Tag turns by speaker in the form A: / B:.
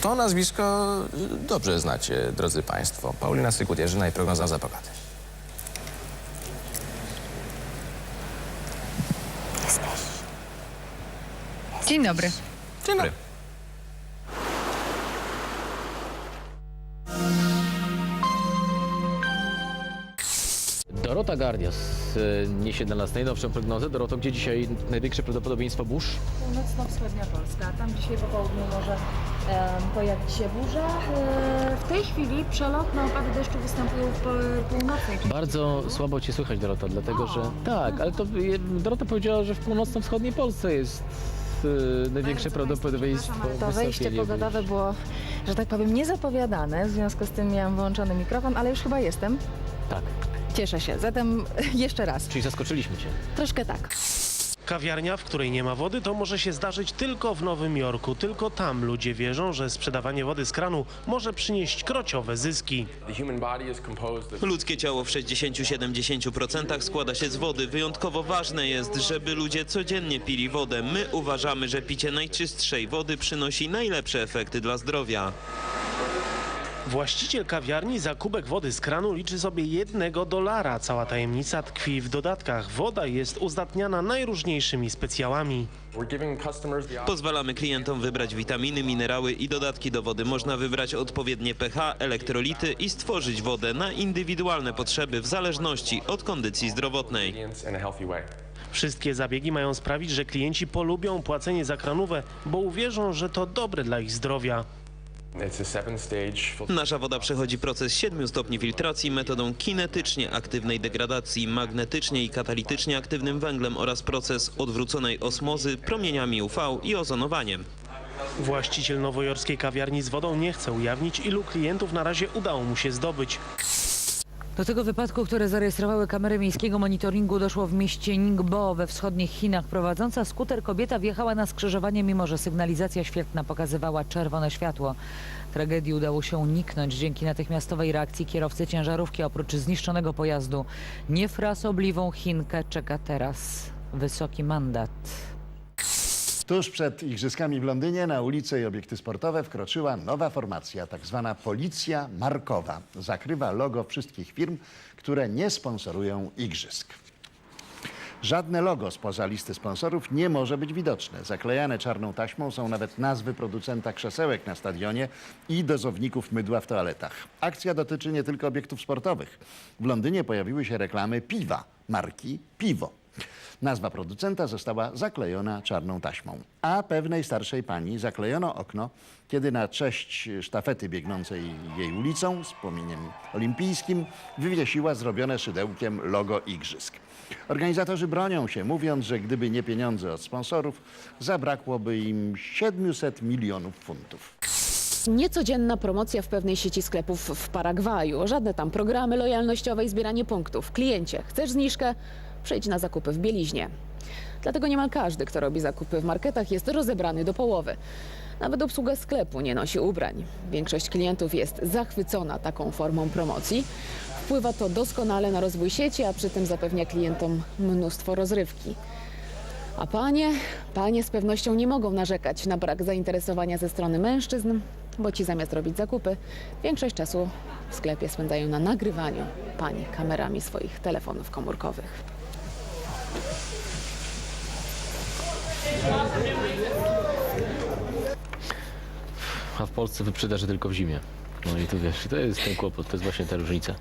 A: To nazwisko y, dobrze znacie, drodzy Państwo. Paulina Sykut-Jerzyna i prognoza za pogody.
B: Dzień dobry.
A: Dzień dobry.
C: Dorota Gardias e, niesie dla nas najnowszą prognozę. Doroto, gdzie dzisiaj największe prawdopodobieństwo burz?
D: Północno-wschodnia Polska. Tam dzisiaj po południu może pojawić się burza. E, w tej chwili przelotne opady deszczu występują w północnej części
C: Bardzo słabo cię słychać, Dorota, dlatego
D: O.
C: że... Tak, ale to Dorota powiedziała, że w północno-wschodniej Polsce jest e, największe prawdopodobieństwo
D: To wejście pogodowe było, że tak powiem, niezapowiadane. W związku z tym miałam wyłączony mikrofon, ale już chyba jestem.
C: Tak,
D: Cieszę się. Zatem jeszcze raz.
C: czyli zaskoczyliśmy cię.
D: Troszkę tak.
E: Kawiarnia, w której nie ma wody, to może się zdarzyć tylko w Nowym Jorku. Tylko tam ludzie wierzą, że sprzedawanie wody z kranu może przynieść krociowe zyski.
F: Ludzkie ciało w 60-70% składa się z wody. Wyjątkowo ważne jest, żeby ludzie codziennie pili wodę. My uważamy, że picie najczystszej wody przynosi najlepsze efekty dla zdrowia.
E: Właściciel kawiarni za kubek wody z kranu liczy sobie jednego dolara. Cała tajemnica tkwi w dodatkach. Woda jest uzdatniana najróżniejszymi specjałami.
F: Pozwalamy klientom wybrać witaminy, minerały i dodatki do wody. Można wybrać odpowiednie pH, elektrolity i stworzyć wodę na indywidualne potrzeby w zależności od kondycji zdrowotnej.
E: Wszystkie zabiegi mają sprawić, że klienci polubią płacenie za kranówę, bo uwierzą, że to dobre dla ich zdrowia.
F: Nasza woda przechodzi proces 7 stopni filtracji metodą kinetycznie aktywnej degradacji, magnetycznie i katalitycznie aktywnym węglem oraz proces odwróconej osmozy promieniami UV i ozonowaniem.
E: Właściciel nowojorskiej kawiarni z wodą nie chce ujawnić, ilu klientów na razie udało mu się zdobyć.
B: Do tego wypadku, które zarejesrowały kamery miejskiego monitoringu, doszło w mieście Ningbo we wschodnich Chinach. Prowadząca skuter kobieta wjechała na skrzyżowanie, mimo że sygnalizacja świetlna pokazywała czerwone światło. Tragedii udało się uniknąć dzięki natychmiastowej reakcji kierowcy ciężarówki. Oprócz zniszczonego pojazdu, niefrasobliwą Chinkę czeka teraz wysoki mandat.
G: Tuż przed Igrzyskami w Londynie na ulice i obiekty sportowe wkroczyła nowa formacja, tak zwana Policja Markowa. Zakrywa logo wszystkich firm, które nie sponsorują Igrzysk. Żadne logo spoza listy sponsorów nie może być widoczne. Zaklejane czarną taśmą są nawet nazwy producenta krzesełek na stadionie i dozowników mydła w toaletach. Akcja dotyczy nie tylko obiektów sportowych. W Londynie pojawiły się reklamy piwa, marki Piwo. Nazwa producenta została zaklejona czarną taśmą. A pewnej starszej pani zaklejono okno, kiedy na cześć sztafety biegnącej jej ulicą z płomieniem olimpijskim wywiesiła zrobione szydełkiem logo igrzysk. Organizatorzy bronią się, mówiąc, że gdyby nie pieniądze od sponsorów, zabrakłoby im 700 milionów funtów.
H: Niecodzienna promocja w pewnej sieci sklepów w Paragwaju. Żadne tam programy lojalnościowe i zbieranie punktów. Kliencie, chcesz zniżkę? Przyjdź na zakupy w bieliźnie. Dlatego niemal każdy, kto robi zakupy w marketach, jest rozebrany do połowy. Nawet obsługa sklepu nie nosi ubrań. Większość klientów jest zachwycona taką formą promocji. Wpływa to doskonale na rozwój sieci, a przy tym zapewnia klientom mnóstwo rozrywki. A panie, panie z pewnością nie mogą narzekać na brak zainteresowania ze strony mężczyzn, bo ci zamiast robić zakupy, większość czasu w sklepie spędzają na nagrywaniu pań kamerami swoich telefonów komórkowych.
C: A w Polsce wyprzedaży tylko w zimie. No i tu wiesz, to jest ten kłopot, to jest właśnie ta różnica.